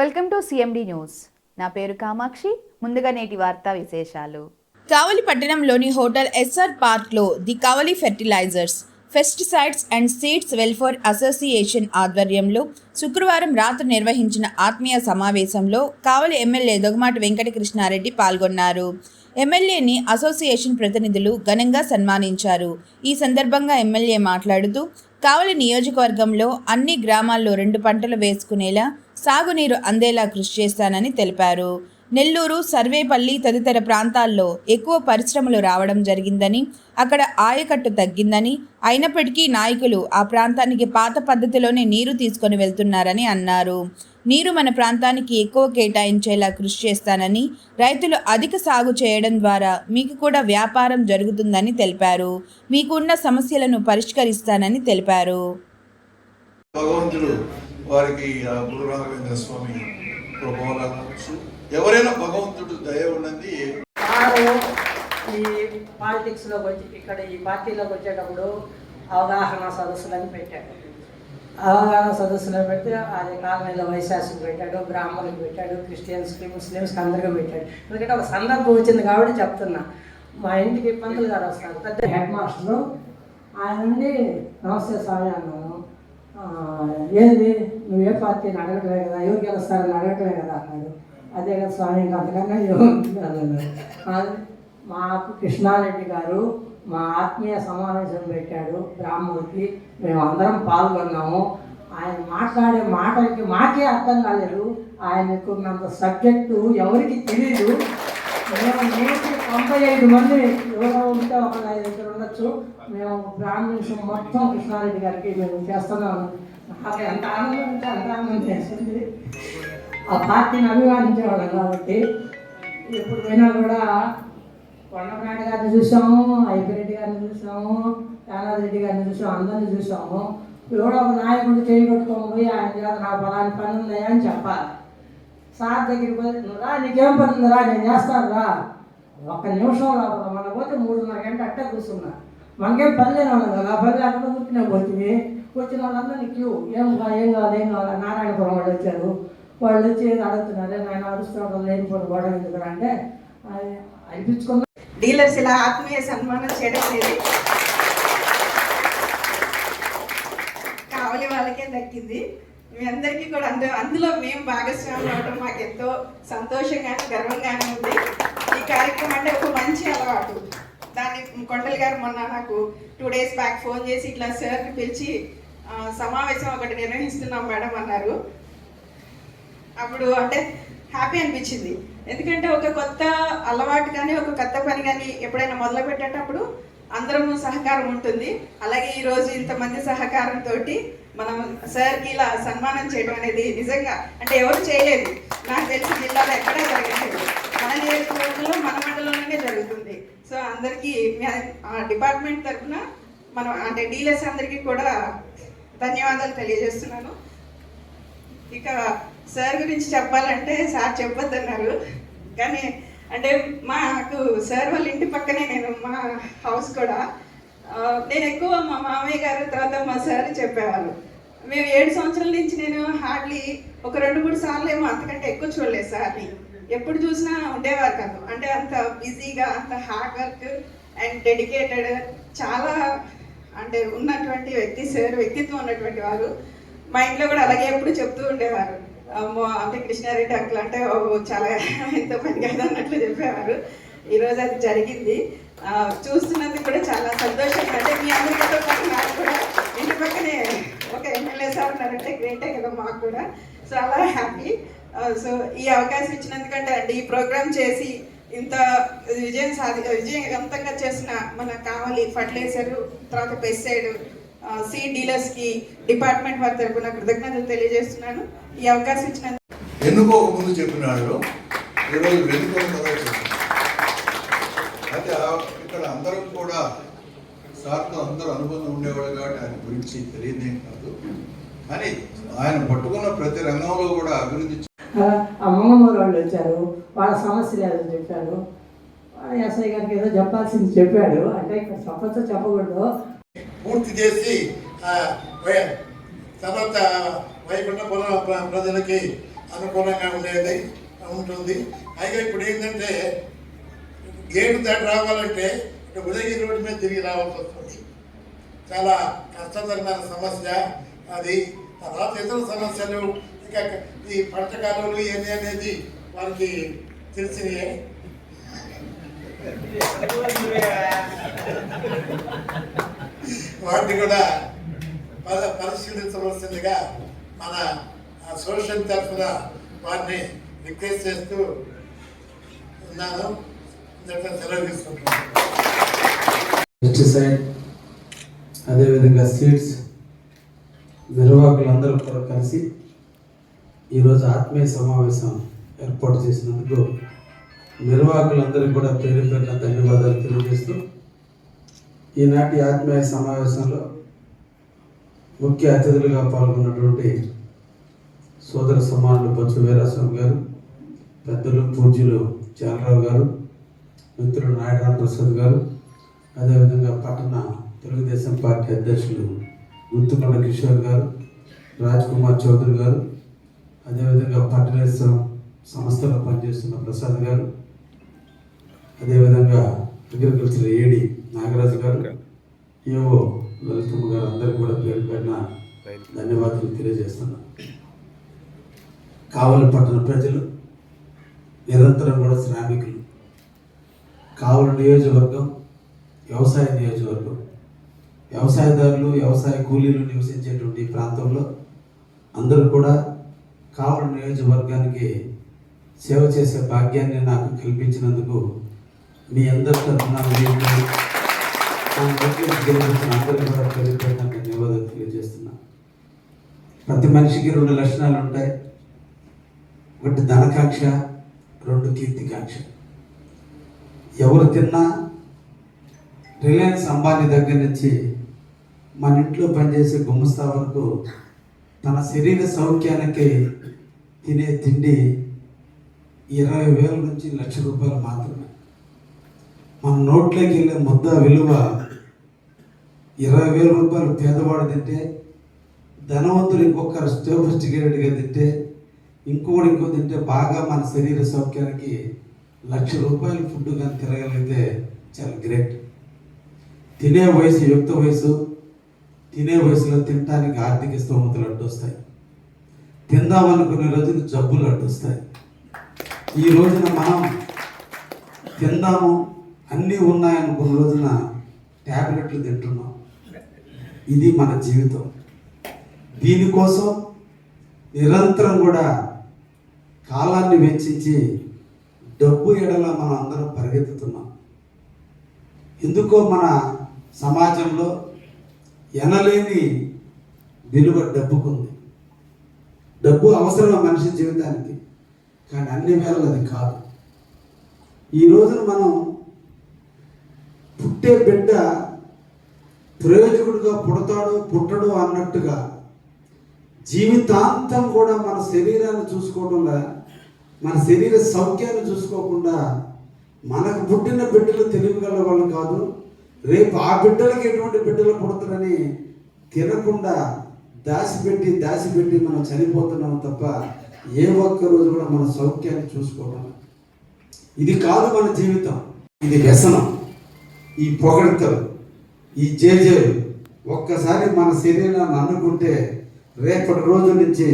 Welcome to CMD news. నా పేరు కామాక్షి. ముందుగా నేటి వార్తా విశేషాలు. కావలి పట్టణంలోని హోటల్ ఎస్ఆర్ పార్క్లో the Kavali fertilisers pesticides and seeds welfare association ఆధ్వర్యంలో శుక్రవారం రాత్రి నిర్వహించిన ఆత్మీయ సమావేశంలో కావలి ఎమ్మెల్యే దొగమాటి వెంకటకృష్ణారెడ్డి పాల్గొన్నారు. ఎమ్మెల్యేని అసోసియేషన్ ప్రతినిధులు ఘనంగా సన్మానించారు. ఈ సందర్భంగా ఎమ్మెల్యే మాట్లాడుతూ కావలి నియోజకవర్గంలో అన్ని గ్రామాల్లో రెండు పంటలు వేసుకునేలా సాగునీరు అందేలా కృషి చేస్తానని తెలిపారు. నెల్లూరు సర్వేపల్లి తదితర ప్రాంతాల్లో ఎక్కువ పరిశ్రమలు రావడం జరిగిందని అక్కడ ఆయకట్టు తగ్గిందని అయినప్పటికీ నాయకులు ఆ ప్రాంతానికి పాత పద్ధతిలోనే నీరు తీసుకొని వెళ్తున్నారని అన్నారు. నీరు మన ప్రాంతానికి ఎక్కువ కేటాయించేలా కృషి చేస్తానని రైతులు అధిక సాగు చేయడం ద్వారా మీకు కూడా వ్యాపారం జరుగుతుందని తెలిపారు. మీకున్న సమస్యలను పరిష్కరిస్తానని తెలిపారు. భగవంతుడు వారికి స్వామి ఎవరైనా భగవంతుడు దయ ఉన్నది. ఈ పాలిటిక్స్లోకి వచ్చి ఇక్కడ ఈ పార్టీలోకి వచ్చేటప్పుడు అవగాహన సదస్సులని పెట్టాడు అవగాహన సదస్సులో పెడితే అది కాలనీలో వైశాసుకు పెట్టాడు బ్రాహ్మణులకు పెట్టాడు క్రిస్టియన్స్కి ముస్లిమ్స్కి అందరికీ పెట్టాడు. ఎందుకంటే ఒక సందర్భం వచ్చింది కాబట్టి చెప్తున్నా. మా ఇంటికి పంతులు గారు వస్తారు. పెద్ద హెడ్ మాస్టరు ఆయన నుండి నమస్తే స్వామి అన్నాను. ఏది ఏంది? నువ్వు ఏ పార్టీని అడగట్లే కదా? ఎవరు గెలుస్తారని అడగట్లే కదా అన్నాడు. అదే కదా స్వామి అంతకన్నా యోగం మాకు కృష్ణారెడ్డి గారు మా ఆత్మీయ సమావేశం పెట్టాడు బ్రాహ్మణుడికి మేము అందరం పాల్గొన్నాము. ఆయన మాట్లాడే మాటలకి మాకే అర్థం కాలేదు. ఆయనకు ఆయనకున్నంత సబ్జెక్టు ఎవరికి తెలియదు మేము నేటి తొంభై ఐదు మంది ఎవరో ఉంటే ఒక ఐదు ఉండొచ్చు. మేము బ్రాహ్మణ్స్ మొత్తం కృష్ణారెడ్డి గారికి మేము చేస్తున్నాము. నాకు ఎంత ఆనందం ఉంటే అంత ఆనందం చేసింది ఆ పార్టీని అభిమానించేవాళ్ళం కాబట్టి ఎప్పుడు పోయినా కూడా కొండనాయుడు గారిని చూసాము ఐపిరెడ్డి గారిని చూసాము రెడ్డి గారిని చూసాము అందరిని చూసాము. ఎవడో ఒక నాయకుడు చేయి పోయి ఆయన చేత నా పలాని పని ఉన్నాయా అని చెప్పాలి. సార్ దగ్గరికి పోయి రా నీకేం పని ఉందిరా నేను చేస్తాను రా. ఒక్క నిమిషం రాదు మన పోతే మూడున్నర గంట అట్టే కూర్చున్నా. మనకేం పని లేని వాళ్ళం కదా పని లేకుండా కూర్చునే పోతుంది వచ్చిన వాళ్ళందరూ నీకు ఏం కా- ఏం కావాలి ఏం కావాలి నారాయణపురం వాళ్ళు వచ్చారు. వాళ్ళు వచ్చి అడుగుతున్నారు నేను అరుస్తున్నాడు లేనిపోయిన గొడవ ఎందుకు అంటే అనిపించుకున్నా డీలర్స్ ఇలా ఆత్మీయ సన్మానం చేయడం అనేది కావలి వాళ్ళకే దక్కింది. మీ అందరికీ కూడా అందు అందులో మేము భాగస్వాములు అవడం మాకు ఎంతో సంతోషంగాను గర్వంగానే ఉంది. ఈ కార్యక్రమం అంటే ఒక మంచి అలవాటు. దాన్ని కొండల్ గారు మొన్న నాకు టూ డేస్ బ్యాక్ ఫోన్ చేసి ఇట్లా సార్ని పిలిచి సమావేశం ఒకటి నిర్వహిస్తున్నాం మేడం అన్నారు. అప్పుడు అంటే హ్యాపీ అనిపించింది. ఎందుకంటే ఒక కొత్త అలవాటు కానీ ఒక కొత్త పని కానీ ఎప్పుడైనా మొదలు పెట్టేటప్పుడు అందరము సహకారం ఉంటుంది. అలాగే ఈరోజు ఇంతమంది సహకారంతో మనం సార్కి ఇలా సన్మానం చేయడం అనేది నిజంగా అంటే ఎవరు చేయలేదు. నాకు తెలిసి జిల్లాలో ఎక్కడా జరగలేదు. మన నియోజకవర్గంలో మన మండలంలోనే జరుగుతుంది. సో అందరికీ డిపార్ట్మెంట్ తరఫున మనం అంటే డీలర్స్ అందరికీ కూడా ధన్యవాదాలు తెలియజేస్తున్నాను. ఇక సార్ గురించి చెప్పాలంటే సార్ చెప్పొద్దన్నారు. కానీ అంటే మాకు సార్ వాళ్ళ ఇంటి పక్కనే నేను మా హౌస్ కూడా. నేను ఎక్కువ మా మామయ్య గారు తర్వాత మా సార్ చెప్పేవాళ్ళు. మేము ఏడు సంవత్సరాల నుంచి నేను హార్డ్లీ ఒక రెండు మూడు సార్లు ఏమో అంతకంటే ఎక్కువ చూడలేదు సార్ని ఎప్పుడు చూసినా ఉండేవారు కాదు. అంటే అంత బిజీగా అంత హార్డ్ వర్క్ అండ్ డెడికేటెడ్ చాలా అంటే ఉన్నటువంటి వ్యక్తి సార్ వ్యక్తిత్వం ఉన్నటువంటి వారు. మా ఇంట్లో కూడా అలాగే ఎప్పుడు చెప్తూ ఉండేవారు. అంటే కృష్ణారెడ్డి అంకుల్ అంటే చాలా ఎంతో పని కదా అన్నట్లు చెప్పేవారు. ఈరోజు అది జరిగింది. చూస్తున్నందుకు కూడా చాలా సంతోషంగా అంటే మీ అందరితో పాటు నాకు కూడా ఇంటి పక్కనే ఒక ఎమ్మెల్యే సార్ ఉన్నారంటే గ్రేటే కదా మాకు కూడా. చాలా హ్యాపీ. సో ఈ అవకాశం ఇచ్చినందుకంటే అంటే ఈ ప్రోగ్రామ్ చేసి ఇంత విజయం సాధి విజయవంతంగా చేసిన మన కావాలి ఫర్టిలైజర్ తర్వాత పెస్సైడ్ సీ డీలర్స్కి డిపార్ట్మెంట్ వారి తరపున కృతజ్ఞతలు తెలియజేస్తున్నాను. ఈ అవకాశం ఇచ్చిన ఎన్నుకోక ముందు చెప్పినాడు? ఈరోజు వెనుకోక తర్వాత అయితే ఇక్కడ అందరం కూడా సార్తో అందరూ అనుబంధం ఉండేవాడు కాబట్టి ఆయన గురించి తెలియదేం కాదు. కానీ ఆయన పట్టుకున్న ప్రతి రంగంలో కూడా అభివృద్ధి అమ్మమ్మ వాళ్ళు వచ్చారు వాళ్ళ సమస్యలు ఏదో చెప్పారు. ఎస్ఐ గారికి ఏదో చెప్పాల్సింది చెప్పాడు. అంటే ఇక్కడ చెప్పచ్చో చెప్పకూడదు. పూర్తి చేసి ఆ, వై- తర్వాత వైకుంఠ పుర ప్రజలకి అనుకూలంగా ఉండేది ఉంటుంది. అయితే ఇప్పుడు ఏంటంటే గేటు దాటి రావాలంటే ఇటు ఉదయగిరి రోడ్డు మీద తిరిగి రావాల్సి వస్తుంది. చాలా కష్టతరమైన సమస్య అది. తర్వాత ఇతర సమస్యలు ఇంకా ఈ పంట కాలువలు ఇవన్నీ అనేది వారికి తెలిసినయే. వాటిని కూడా పరిశీలించవలసిందిగా మన సోషల్ తరఫున వారిని రిక్వెస్ట్ చేస్తూ ఉన్నాను. పెస్టిసైడ్ అదేవిధంగా సీడ్స్ నిర్వాహకులందరూ కూడా కలిసి ఈరోజు ఆత్మీయ సమావేశం ఏర్పాటు చేసినందుకు నిర్వాహకులందరికీ కూడా పేరు పేరున ధన్యవాదాలు తెలియజేస్తూ ఈనాటి ఆత్మీయ సమావేశంలో ముఖ్య అతిథులుగా పాల్గొన్నటువంటి సోదర సమానులు బొత్స వీరాస్వామి గారు పెద్దలు పూజ్యులు చాలరావు గారు మిత్రులు నాయుడు ప్రసాద్ గారు అదేవిధంగా పట్టణ తెలుగుదేశం పార్టీ అధ్యక్షులు గుర్తుకొండ కిషోర్ గారు రాజ్ కుమార్ చౌదరి గారు అదేవిధంగా పట్టణేశ్వరం సంస్థలో పనిచేస్తున్న ప్రసాద్ గారు అదేవిధంగా అగ్రికల్చర్ ఏడి నాగరాజు గారు ఏవో లలితమ్మ గారు అందరికీ కూడా పేరు పేరున ధన్యవాదాలు తెలియజేస్తున్నాను కావలి పట్టణ ప్రజలు నిరంతరం కూడా శ్రామికులు. కావలి నియోజకవర్గం వ్యవసాయ నియోజకవర్గం. వ్యవసాయదారులు వ్యవసాయ కూలీలు నివసించేటువంటి ప్రాంతంలో అందరూ కూడా కావలి నియోజకవర్గానికి సేవ చేసే భాగ్యాన్ని నాకు కల్పించినందుకు మీ అందరి తరఫున అందరికీ కూడా పేరు పేరున ధన్యవాదాలు తెలియజేస్తున్నా. ప్రతి మనిషికి రెండు లక్షణాలు ఉంటాయి. ఒకటి ధనకాక్ష రెండు కీర్తికాక్ష. ఎవరు తిన్నా రిలయన్స్ అంబానీ దగ్గర నుంచి మన ఇంట్లో పనిచేసే గుమ్మస్తా వరకు తన శరీర సౌఖ్యానికి తినే తిండి ఇరవై వేల నుంచి లక్ష రూపాయలు మాత్రమే. మన నోట్లోకి వెళ్ళే ముద్ద విలువ ఇరవై వేల రూపాయలు పేదవాడు తింటే ధనవంతుడు ఇంకొక స్టోఫిస్టికేటెడ్గా తింటే ఇంకొకటి ఇంకో తింటే బాగా మన శరీర సౌఖ్యానికి లక్ష రూపాయలు ఫుడ్ కానీ తిరగలిగితే చాలా గ్రేట్. తినే వయసు యుక్త వయసు తినే వయసులో తినడానికి ఆర్థిక స్తోమతలు అడ్డొస్తాయి. తిందామనుకునే రోజుకి జబ్బులు అడ్డొస్తాయి. ఈ రోజున మనం తిందాము అన్నీ ఉన్నాయనుకున్న రోజున ట్యాబ్లెట్లు తింటున్నాం. ఇది మన జీవితం. దీనికోసం నిరంతరం కూడా కాలాన్ని వెచ్చించి డబ్బు ఎడల మనం అందరం పరిగెత్తుతున్నాం. ఎందుకో మన సమాజంలో ఎనలేని విలువ డబ్బుకుంది. డబ్బు అవసరం మనిషి జీవితానికి? కానీ అన్ని వేళలు అది కాదు. ఈ రోజున మనం పుట్టే బిడ్డ ప్రయోజకుడిగా పుడతాడు పుట్టడు అన్నట్టుగా జీవితాంతం కూడా మన శరీరాన్ని చూసుకోకుండా మన శరీర సౌఖ్యాన్ని చూసుకోకుండా మనకు పుట్టిన బిడ్డలు తెలివిగల వాళ్ళు కాదు రేపు ఆ బిడ్డలకి ఎటువంటి బిడ్డలు పుడతారని తినకుండా దాచిపెట్టి దాచిపెట్టి మనం చనిపోతున్నాం తప్ప ఏ ఒక్క రోజు కూడా మన సౌఖ్యాన్ని చూసుకోవడం ఇది కాదు మన జీవితం ఇది వ్యసనం ఈ పొగడతలు. ఈ జేజే ఒక్కసారి మన శరీరాన్ని అనుకుంటే రేపటి రోజు నుంచి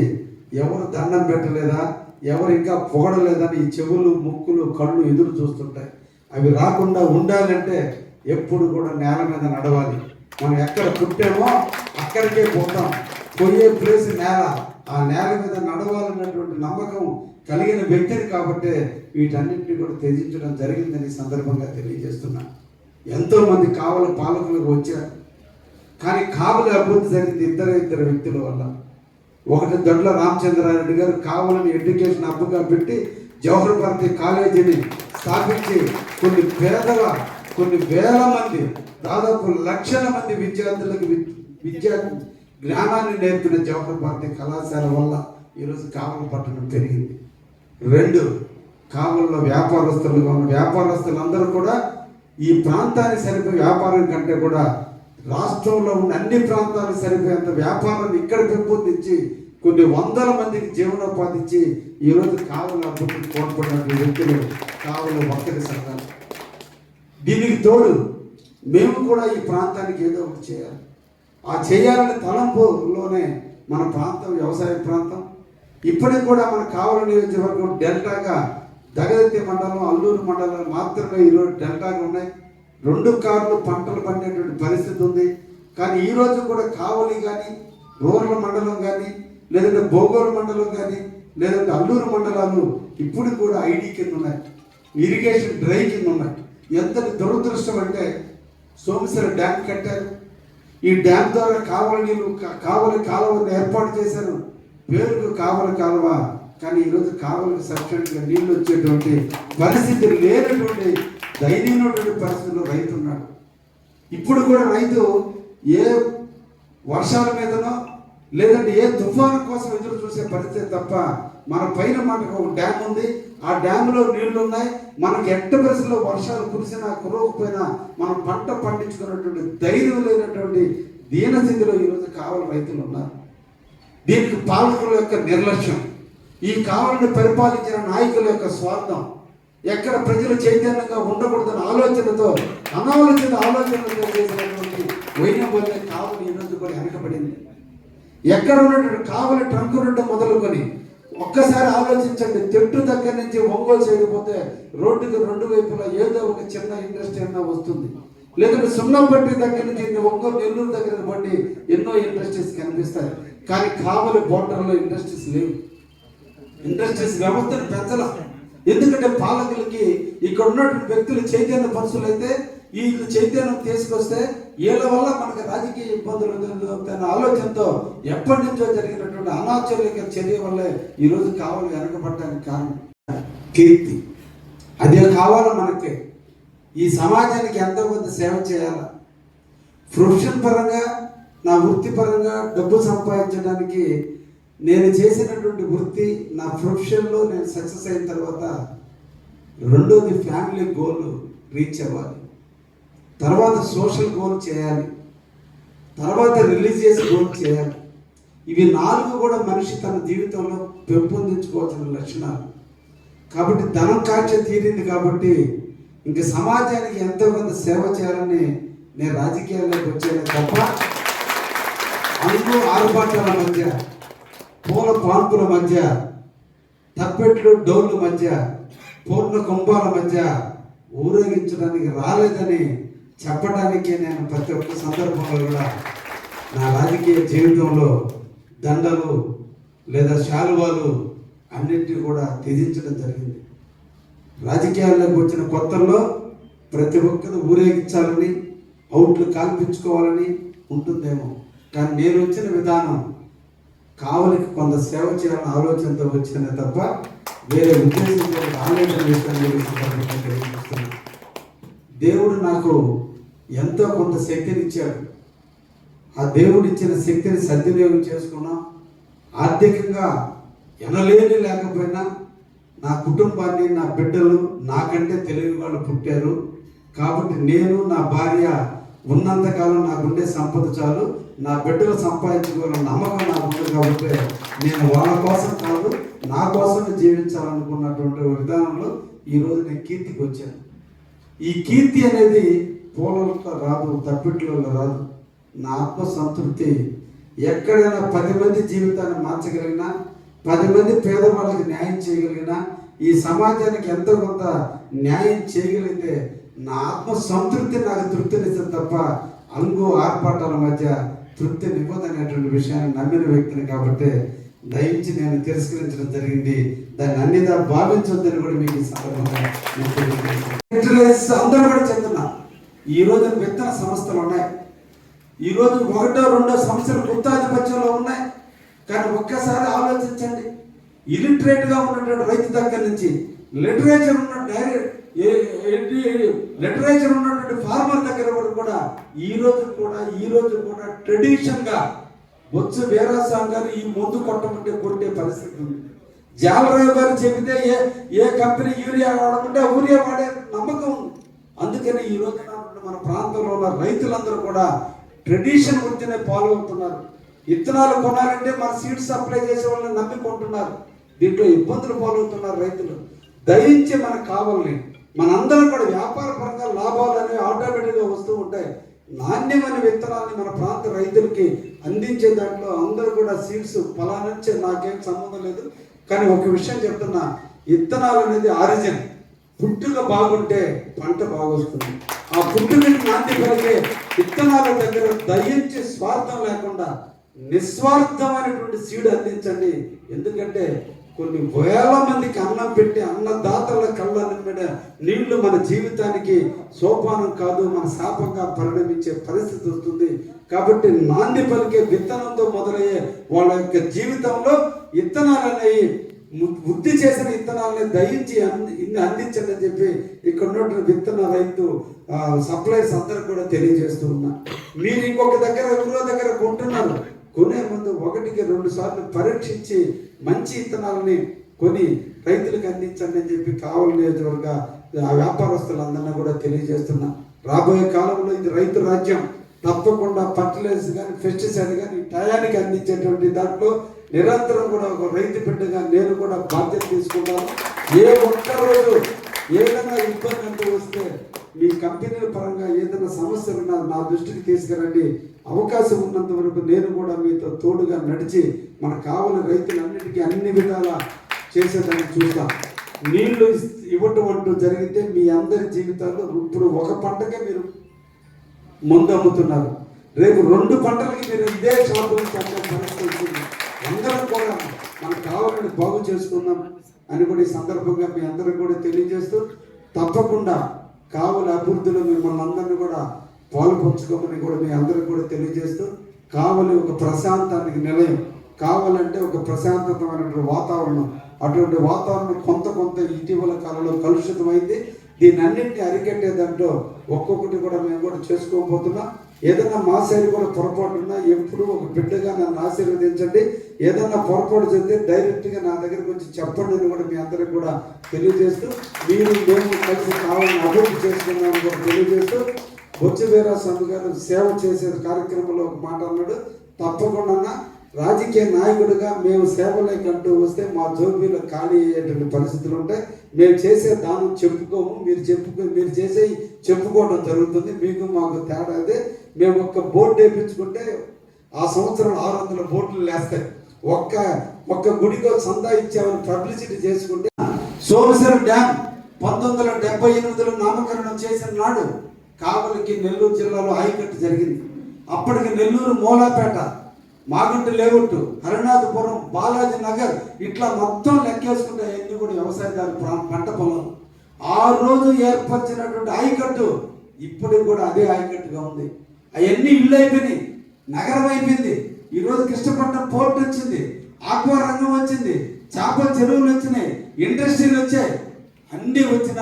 ఎవరు దండం పెట్టలేదా? ఎవరు ఇంకా పొగడలేదని ఈ చెవులు ముక్కులు కళ్ళు ఎదురు చూస్తుంటాయి. అవి రాకుండా ఉండాలంటే ఎప్పుడు కూడా నేల మీద నడవాలి. మనం ఎక్కడ పుట్టామో అక్కడికే పోతాం. పోయే ప్లేస్ నేల. ఆ నేల మీద నడవాలన్నటువంటి నమ్మకం కలిగిన వ్యక్తిని కాబట్టి వీటన్నింటినీ కూడా త్యజించడం జరిగిందని సందర్భంగా తెలియజేస్తున్నాను ఎంతోమంది కావల పాలకులకు వచ్చారు. కానీ కావలి అభివృద్ధి జరిగింది ఇద్దరు ఇద్దరు వ్యక్తుల వల్ల. ఒకటి దొడ్ల రామచంద్రారెడ్డి గారు కావాలని ఎడ్యుకేషన్ అప్పుగా పెట్టి జవహర్ భారతి కాలేజీని స్థాపించి కొన్ని పేదల కొన్ని వేల మంది దాదాపు లక్షల మంది విద్యార్థులకు విద్యా జ్ఞానాన్ని నేర్పిన జవహర్ భారతి కళాశాల వల్ల ఈరోజు కావల పట్టణం పెరిగింది. రెండు కావల్లో వ్యాపారస్తులుగా ఉన్న వ్యాపారస్తులందరూ కూడా ఈ ప్రాంతానికి సరిపోయే వ్యాపారం కంటే కూడా రాష్ట్రంలో ఉన్న అన్ని ప్రాంతాలకు సరిపోయేంత వ్యాపారాన్ని ఇక్కడ పెంపొందించి కొన్ని వందల మందికి జీవనోపాధి ఇచ్చి ఈరోజు కావల అభివృద్ధి కోల్పడిన వ్యక్తులు కావల వర్తక సంఘాలు. దీనికి తోడు మేము కూడా ఈ ప్రాంతానికి ఏదో ఒకటి చేయాలి. ఆ చేయాలనే తలంపులోనే మన ప్రాంతం వ్యవసాయ ప్రాంతం. ఇప్పటికి కూడా మన కావలి నియోజకవర్గం డెల్టాగా దగదత్తి మండలం అల్లూరు మండలం మాత్రమే ఈరోజు డెల్టాగా ఉన్నాయి. రెండు కార్లు పంటలు పండేటువంటి పరిస్థితి ఉంది. కానీ ఈరోజు కూడా కావలి కానీ రూరల్ మండలం కానీ లేదంటే బోగోలు మండలం కానీ లేదంటే అల్లూరు మండలాలు ఇప్పుడు కూడా ఐడి కింద ఉన్నాయి. ఇరిగేషన్ డ్రై కింద ఉన్నాయి. ఎంతటి దురదృష్టం అంటే సోమేశ్వర డ్యామ్ కట్టారు. ఈ డ్యామ్ ద్వారా కావలి నీళ్ళు కావలి కాలువను ఏర్పాటు చేశారు. పేరుకు కావలి కాలువ. కానీ ఈరోజు కావలకి సఫిషియెంట్గా నీళ్ళు వచ్చేటువంటి పరిస్థితి లేనటువంటి దయనీయమైనటువంటి పరిస్థితుల్లో రైతు ఉన్నాడు. ఇప్పుడు కూడా రైతు ఏ వర్షాల మీదనో లేదంటే ఏ తుఫాను కోసం ఎదురు చూసే పరిస్థితి తప్ప మన పైన మనకు ఒక డ్యామ్ ఉంది. ఆ డ్యామ్లో నీళ్ళు ఉన్నాయి. మనకి ఎట్ట పరిస్థితుల్లో వర్షాలు కురిసినా కురవకపోయినా మనం పంట పండించుకున్నటువంటి ధైర్యం లేనటువంటి దీనస్థితిలో ఈరోజు కావాలి రైతులు ఉన్నారు. దీనికి పాలకుల యొక్క నిర్లక్ష్యం. ఈ కావాలని పరిపాలించిన నాయకుల యొక్క స్వార్థం ఎక్కడ ప్రజలు చైతన్యంగా ఉండకూడదన్న ఆలోచనతో అనాలోచిత ఆలోచనలతో చేసినటువంటి వైనం కావలి ఈరోజు కూడా వెనకబడింది. ఎక్కడ ఉన్నటువంటి కావలి ట్రంక్ నుండి మొదలుకొని ఒక్కసారి ఆలోచించండి. తెట్టు దగ్గర నుంచి ఒంగోలు చేయకపోతే రోడ్డుకి రెండు వైపులా ఏదో ఒక చిన్న ఇండస్ట్రీ అన్నా వస్తుంది. లేదంటే సున్నంపట్టి దగ్గర నుంచి ఇన్ని ఒంగోలు నెల్లూరు దగ్గర బట్టి ఎన్నో ఇండస్ట్రీస్ కనిపిస్తాయి. కానీ కావలి బోర్డర్లో ఇండస్ట్రీస్ లేవు. ఇండస్ట్రీస్ వ్యవస్థను పెంచాల. ఎందుకంటే పాలకులకి ఇక్కడ ఉన్నటువంటి వ్యక్తులు చైతన్య పరుషులు అయితే వీళ్ళు చైతన్యం తీసుకొస్తే వీళ్ళ వల్ల మనకి రాజకీయ ఇబ్బందులు ఎదురవుతాయన్న ఆలోచనతో ఎప్పటి నుంచో జరిగినటువంటి అనాచరిక చర్య వల్లే ఈరోజు కావాలి వెనకబడటానికి కారణం. కీర్తి. అదే కావాలి మనకి. ఈ సమాజానికి ఎంతో కొంత సేవ చేయాలా? ప్రొఫెషన్ పరంగా నా వృత్తి పరంగా డబ్బు సంపాదించడానికి నేను చేసినటువంటి వృత్తి నా ప్రొఫెషన్లో నేను సక్సెస్ అయిన తర్వాత రెండోది ఫ్యామిలీ గోల్ రీచ్ అవ్వాలి. తర్వాత సోషల్ గోల్ చేయాలి. తర్వాత రిలీజియస్ గోల్ చేయాలి. ఇవి నాలుగు కూడా మనిషి తన జీవితంలో పెంపొందించుకోవాల్సిన లక్షణాలు. కాబట్టి ధనం కాక్ష తీరింది కాబట్టి ఇంక సమాజానికి ఎంతో కొంత సేవ చేయాలని నేను రాజకీయాల్లోకి వచ్చాను తప్ప అందులో ఆరుబాట్ల మధ్య పూల పాన్పుల మధ్య తప్పెట్లు డౌన్ల మధ్య పూర్ణ కుంభాల మధ్య ఊరేగించడానికి రాలేదని చెప్పడానికి నేను ప్రతి ఒక్క సందర్భంలో కూడా నా రాజకీయ జీవితంలో దండలు లేదా శాలువాలు అన్నింటినీ కూడా త్యజించడం జరిగింది. రాజకీయాల్లోకి వచ్చిన కొత్తల్లో ప్రతి ఒక్కరు ఊరేగించాలని అవుట్లు కాల్పించుకోవాలని ఉంటుందేమో. కానీ నేను వచ్చిన విధానం కావలికి కొంత సేవ చేయాలన్న ఆలోచనతో వచ్చిన తప్ప వేరే ఉద్దేశంతో రాలేదని తెలియజేస్తున్నాను. దేవుడు నాకు ఎంతో కొంత శక్తిని ఇచ్చాడు. ఆ దేవుడు ఇచ్చిన శక్తిని సద్వినియోగం చేసుకున్నాం ఆర్థికంగా ఎనలేని లేకపోయినా నా కుటుంబాన్ని నా బిడ్డలు నాకంటే తెలివి వాళ్ళు పుట్టారు. కాబట్టి నేను నా భార్య ఉన్నంతకాలం నాకుండే సంపద చాలు. నా బిడ్డలు సంపాదించుకోవాలని నమ్మకం నాకు ఉంది కాబట్టి నేను వాళ్ళ కోసం కాదు నా కోసం జీవించాలనుకున్నటువంటి విధానంలో ఈరోజు నేను కీర్తికి వచ్చాను. ఈ కీర్తి అనేది పూలతో రాదు తప్పిట్లలో రాదు. నా ఆత్మ సంతృప్తి ఎక్కడైనా పది మంది జీవితాన్ని మార్చగలిగినా పది మంది పేదవాళ్ళకి న్యాయం చేయగలిగినా ఈ సమాజానికి ఎంతో కొంత న్యాయం చేయగలిగితే నా ఆత్మ సంతృప్తి నాకు తృప్తినిస్తుంది తప్ప అంగు ఆర్పాటాల మధ్య తృప్తి నివ్వదనేటువంటి విషయాన్ని నమ్మిన వ్యక్తిని కాబట్టి దయించి నేను తిరస్కరించడం జరిగింది. దాన్ని అన్నిదా భావించొద్దని కూడా మీకు ఈ అందరూ కూడా ఈ రోజు విత్తన సంస్థలు ఉన్నాయి. ఈ రోజు ఒకటో రెండో సంస్థలు గుత్తాధిపత్యంలో ఉన్నాయి. కానీ ఒక్కసారి ఆలోచించండి. ఇలిటరేట్గా ఉన్నటువంటి రైతు దగ్గర నుంచి లిటరేచర్ ఉన్న డైరెక్ట్ ఏంటి లిటరేచర్ ఉన్నటువంటి ఫార్మర్ దగ్గర వరకు కూడా ఈ రోజు కూడా ఈ రోజు కూడా ట్రెడిషన్గా బొత్స వీరాస్వామి గారు ఈ మందు కొట్టమంటే కొట్టే పరిస్థితి ఉంది. జాలరావు గారు చెబితే ఏ ఏ కంపెనీ యూరియా వాడమంటే యూరియా వాడే నమ్మకం ఉంది. అందుకని ఈ రోజున మన ప్రాంతంలో ఉన్న రైతులందరూ కూడా ట్రెడిషన్ వృత్తినే ఫాలో అవుతున్నారు. విత్తనాలు కొనాలంటే మన సీడ్స్ సప్లై చేసే వాళ్ళని నమ్మి కొంటున్నారు. దీంట్లో ఇబ్బందులు పాలవుతున్నారు రైతులు. దయించి మనకు కావాలి మనందరం కూడా వ్యాపార పరంగా లాభాలు అనేవి ఆటోమేటిక్గా వస్తూ ఉంటాయి. నాణ్యమైన విత్తనాన్ని మన ప్రాంత రైతులకి అందించే దాంట్లో అందరూ కూడా సీడ్స్ ఫలానిచ్చే నాకేం సంబంధం లేదు. కానీ ఒక విషయం చెప్తున్నా విత్తనాలు అనేది ఆరిజిన్. పుట్టుక బాగుంటే పంట బాగొస్తుంది. ఆ పుట్టుకకి నాంది పలికే విత్తనాల దగ్గర దయించి స్వార్థం లేకుండా నిస్వార్థమైనటువంటి సీడ్ అందించండి. ఎందుకంటే కొన్ని వేల మందికి అన్నం పెట్టి అన్నదాతల కళ్ళ నిండిన నీళ్ళు మన జీవితానికి సోపానం కాదు మన శాపంగా పరిణమించే పరిస్థితి వస్తుంది. కాబట్టి నాంది పలికే విత్తనంతో మొదలయ్యే వాళ్ళ యొక్క జీవితంలో విత్తనాలు అనేవి వృద్ధి చేసిన విత్తనాలని దయించి అంది ఇన్ని అందించండి అని చెప్పి ఇక్కడ ఉన్నటువంటి విత్తన రైతు సప్లైస్ అందరూ కూడా తెలియజేస్తూ ఉన్నారు. మీరు ఇంకొక దగ్గర ఎవరో దగ్గర కొంటున్నారు కొనే ముందు ఒకటికి రెండు సార్లు పరీక్షించి మంచి ఇత్తనాలని కొని రైతులకు అందించండి అని చెప్పి కావలి నియోజకవర్గ ఆ వ్యాపారస్తులందరినీ కూడా తెలియజేస్తున్నా. రాబోయే కాలంలో ఇది రైతు రాజ్యం. తప్పకుండా ఫర్టిలైజర్స్ కానీ పెస్టిసైడ్ కానీ టయానికి అందించేటువంటి దాంట్లో నిరంతరం కూడా ఒక రైతు బిడ్డగా నేను కూడా బాధ్యత తీసుకుంటాను. ఏ ఒక్క రోజు ఏదైనా ఇబ్బంది అంటూ వస్తే మీ కంపెనీల పరంగా ఏదైనా సమస్యలు ఉన్నా నా దృష్టికి తీసుకురండి. అవకాశం ఉన్నంత వరకు నేను కూడా మీతో తోడుగా నడిచి మనకు కావలసిన రైతులన్నిటికీ అన్ని విధాలా చేసేదాన్ని చూస్తాం. నీళ్ళు ఇవ్వటం అంటూ జరిగితే మీ అందరి జీవితాల్లో ఇప్పుడు ఒక పంటకే మీరు మందు అమ్ముతున్నారు రేపు రెండు పంటలకి మీరు ఇదే షాపు నుంచి అమ్మే పరిస్థితి వచ్చింది. అందరం కూడా మనకు కావాలని బాగు చేసుకుందాం అని కూడా ఈ సందర్భంగా మీ అందరం కూడా తెలియజేస్తూ తప్పకుండా కావలి అభివృద్ధిలో మిమ్మల్ని అందరినీ కూడా పాల్పంచుకోమని కూడా మీ అందరికి కూడా తెలియజేస్తూ కావలి ఒక ప్రశాంతానికి నిలయం. కావాలంటే ఒక ప్రశాంతతమైనటువంటి వాతావరణం. అటువంటి వాతావరణం కొంత కొంత ఇటీవల కాలంలో కలుషితమైంది. దీన్ని అన్నింటినీ అరికట్టే దాంట్లో ఒక్కొక్కటి కూడా మేము కూడా చేసుకోబోతున్నాం. ఏదైనా మా సైడ్ కూడా పొరపాటు ఉన్నా ఎప్పుడు ఒక బిడ్డగా నన్ను ఆశీర్వదించండి. ఏదైనా పొరపాటు చెప్తే డైరెక్ట్గా నా దగ్గరకు వచ్చి చెప్పండి అని కూడా మీ అందరికి కూడా తెలియజేస్తూ మీరు మేము కలిసి కావాలని అభివృద్ధి చేసుకున్నామని కూడా తెలియజేస్తూ బొచ్చు స్వామి గారు సేవ చేసే కార్యక్రమంలో ఒక మాట అన్నాడు. తప్పకుండా రాజకీయ నాయకుడిగా మేము సేవలేకంటూ వస్తే మా జోబీలో ఖాళీ అయ్యేటువంటి పరిస్థితులు ఉంటాయి. మేము చేసే దానం చెప్పుకోము మీరు చెప్పుకో మీరు చేసే చెప్పుకోవడం జరుగుతుంది. మీకు మాకు తేడా అదే. మేము ఒక్క బోర్డు వేయించుకుంటే ఆ సంవత్సరం ఆరు వందల బోర్డులు లేస్తాయి. ఒక్క ఒక్క గుడికో సందా ఇచ్చామని పబ్లిసిటీ చేసుకుంటే సోమశిల డ్యామ్ పంతొమ్మిది వందల డెబ్బై ఎనిమిదిలో నామకరణం చేసిన నాడు కావలికి నెల్లూరు జిల్లాలో ఆయకట్టు జరిగింది. అప్పటికి నెల్లూరు మూలాపేట మాగుంట లేవుట్టు హరినాథపురం బాలాజీ నగర్ ఇట్లా మొత్తం లెక్కేసుకుంటే ఎన్ని కూడా వ్యవసాయదారు పంట పొలం. ఆ రోజు ఏర్పరిచినటువంటి ఆయకట్టు ఇప్పటికి కూడా అదే ఆయకట్టుగా ఉంది. అవన్నీ ఇల్లు అయిపోయినాయి నగరం అయిపోయింది. ఈరోజు కృష్ణపట్నం పోర్ట్ వచ్చింది. ఆక్వా రంగం వచ్చింది. చేపల చెరువులు వచ్చినాయి. ఇండస్ట్రీలు వచ్చాయి. అన్ని వచ్చిన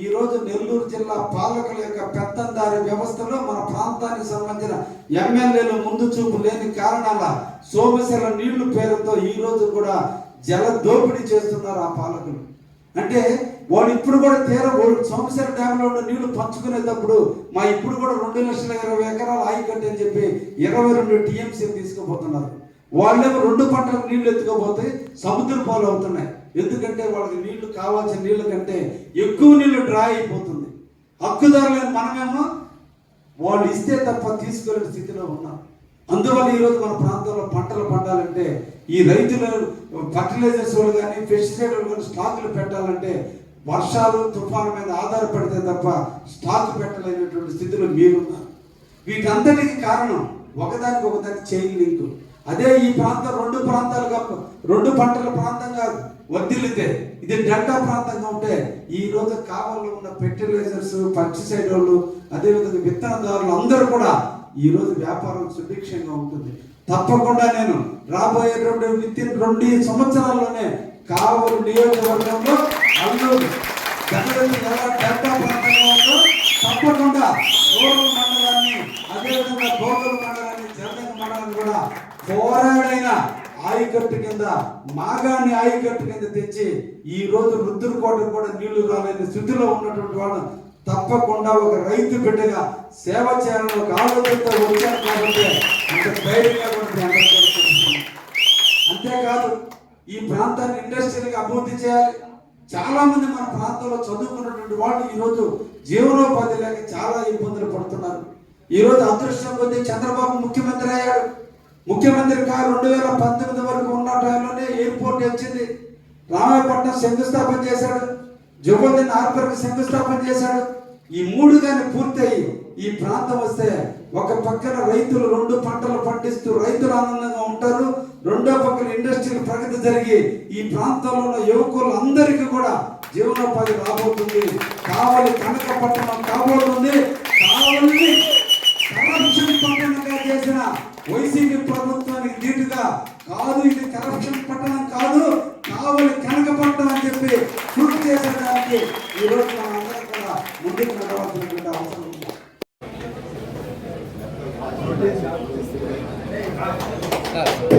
ఈరోజు నెల్లూరు జిల్లా పాలకుల యొక్క పెత్తందారి వ్యవస్థలో మన ప్రాంతానికి సంబంధించిన ఎమ్మెల్యేలు ముందు చూపు లేని కారణాల సోమశల నీళ్ళు పేరుతో ఈ రోజు కూడా జల దోపిడీ చేస్తున్నారు ఆ పాలకులు. అంటే వాడు ఇప్పుడు కూడా తీర సంవత్సర డ్యాంలో ఉన్న నీళ్ళు పంచుకునేటప్పుడు మా ఇప్పుడు కూడా రెండు లక్షల ఇరవై ఎకరాలు ఆయకట్టు అని చెప్పి ఇరవై రెండు టీఎంసీలు తీసుకుపోతున్నారు. వాళ్ళేమో రెండు పంటలకు నీళ్ళు ఎత్తుకోపోతే సముద్ర పాలు అవుతున్నాయి. ఎందుకంటే వాళ్ళకి నీళ్ళు కావాల్సిన నీళ్ళ కంటే ఎక్కువ నీళ్ళు డ్రా అయిపోతుంది. హక్కుదారులైన మనమేమో వాళ్ళు ఇస్తే తప్ప తీసుకోలేని స్థితిలో ఉన్నాం. అందువల్ల ఈరోజు మన ప్రాంతంలో పంటలు పండాలంటే ఈ రైతులు ఫర్టిలైజర్స్ వాళ్ళు కానీ పెస్టిసైడ్ కానీ స్టాకులు పెట్టాలంటే వర్షాలు తుఫాను మీద ఆధారపడితే తప్ప స్టాక్ పెట్టలేనటువంటి స్థితిలో మీరున్నారు. వీటంతటికి కారణం ఒకదానికి ఒకదానికి చైన్ లింక్. అదే ఈ ప్రాంతం రెండు ప్రాంతాలుగా రెండు పంటల ప్రాంతంగా వర్ధిల్లితే ఇది డెల్టా ప్రాంతంగా ఉంటే ఈ రోజు కావల్లో ఉన్న ఫెర్టిలైజర్స్ పర్టిసైడ్ వాళ్ళు అదేవిధంగా విత్తనదారులు అందరూ కూడా ఈ రోజు వ్యాపారం సుభిక్షంగా ఉంటుంది. తప్పకుండా నేను రాబోయే రెండు విత్ ఇన్ రెండు సంవత్సరాల్లోనే కావలి నియోజకవర్గంలో అల్లూరు జనరల్ ఎలా డెల్టా ప్రాంతంలో తప్పకుండా గోడూరు మండలాన్ని అదేవిధంగా గోగులు మండలాన్ని జనరల్ మండలాన్ని కూడా పోరాడైన ఆయకట్టు కింద మాగాన్ని ఆయకట్టు కింద తెచ్చి ఈ రోజు రుద్దురుకోట కూడా నీళ్ళు రాలేని స్థితిలో ఉన్నటువంటి వాళ్ళు తప్పకుండా ఒక రైతు బిడ్డగా సేవ చేయాలని ఒక ఆలోచనతో వచ్చారు కాబట్టి అంత ధైర్యంగా కూడా అంతేకాదు ఈ ప్రాంతాన్ని ఇండస్ట్రియల్గా అభివృద్ధి చేయాలి. చాలా మంది మన ప్రాంతంలో చదువుకున్నటువంటి వాళ్ళు ఈరోజు జీవనోపాధి లేక చాలా ఇబ్బందులు పడుతున్నారు. ఈరోజు అదృష్టం పొంది చంద్రబాబు ముఖ్యమంత్రి అయ్యాడు. ముఖ్యమంత్రి కాదు రెండు వేల పంతొమ్మిది వరకు ఉన్న టైంలోనే ఎయిర్పోర్ట్ వచ్చింది రామాయపట్నం శంకుస్థాపన చేశాడు. జగోదిన్ హార్బర్కి శంకుస్థాపన చేశాడు. ఈ మూడు కానీ పూర్తయి ఈ ప్రాంతం వస్తే ఒక పక్కన రైతులు రెండు పంటలు పండిస్తూ రైతులు ఆనందంగా ఉంటారు. రెండో పక్కన ఇండస్ట్రియల్ ప్రగతి జరిగి ఈ ప్రాంతంలో ఉన్న యువకులందరికీ కూడా జీవనోపాధి రాబోతుంది. కావాలి కనకపట్టణం కాబోతుంది. కావాలి కరప్షన్ పట్టణంగా చేసిన వైసీపీ ప్రభుత్వానికి దీటుగా కాదు ఇది కరప్షన్ పట్టణం కాదు కావాలి కనకపట్టణం అని చెప్పి గుర్తు చేసేదానికి ఈరోజు మనందరం కూడా ముందుకు నడవాల్సినటువంటి అవసరం ఉంది. Thank